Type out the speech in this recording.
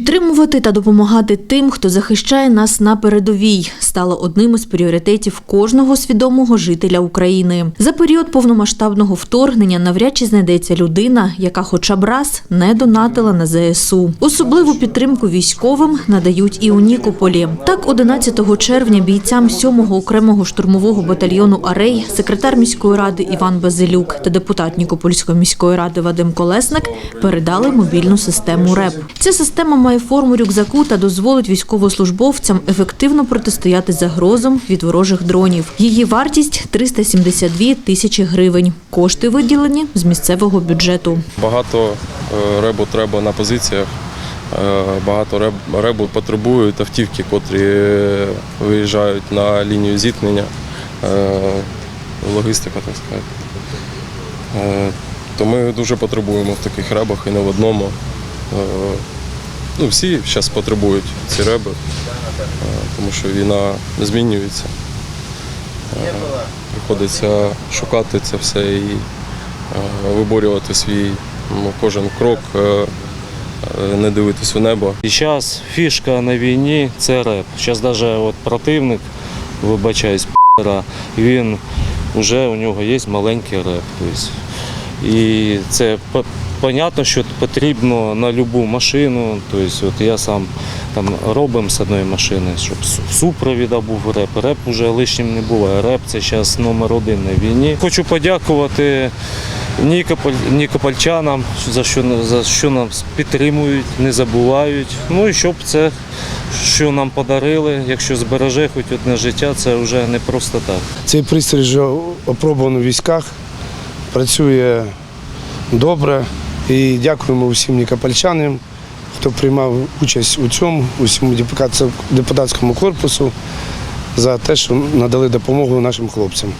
Підтримувати та допомагати тим, хто захищає нас на передовій, стало одним із пріоритетів кожного свідомого жителя України. За період повномасштабного вторгнення навряд чи знайдеться людина, яка хоча б раз не донатила на ЗСУ. Особливу підтримку військовим надають і у Нікополі. Так, 11 червня бійцям 7-го окремого штурмового батальйону Арей, секретар міської ради Іван Базилюк та депутат Нікопольської міської ради Вадим Колесник передали мобільну систему РЕП. Ця система має форму рюкзаку та дозволить військовослужбовцям ефективно протистояти загрозам від ворожих дронів. Її вартість 372 тисячі гривень. Кошти виділені з місцевого бюджету. Багато е, ребу треба на позиціях, е, багато реб- ребу потребують автівки, котрі виїжджають на лінію зіткнення, е, логістика, так сказати. То ми дуже потребуємо в таких ребах і не в одному. Ну, всі зараз потребують ці реби, е, тому що війна змінюється. Е, Приходиться шукати це все і е, виборювати свій ну, кожен крок, не дивитись у небо. І зараз фішка на війні це реп. Зараз навіть от противник, вибачаюсь, він вже у нього є маленький реп. І це по- понятно, що потрібно на будь-яку машину. Тобто, от я сам там робимо з одної машини, щоб су- супровіда був реп. Реп вже лишнім не буває. Реп це зараз номер один на війні. Хочу подякувати Нікополь, нікопольчанам за що, за що нас підтримують, не забувають. Ну і щоб це, що нам подарили, якщо збереже хоч одне життя, це вже не просто так. Цей пристрій вже опробувано в військах, працює добре. І дякуємо усім нікопольчанам, хто приймав участь у цьому, усьому депутатському корпусу за те, що надали допомогу нашим хлопцям.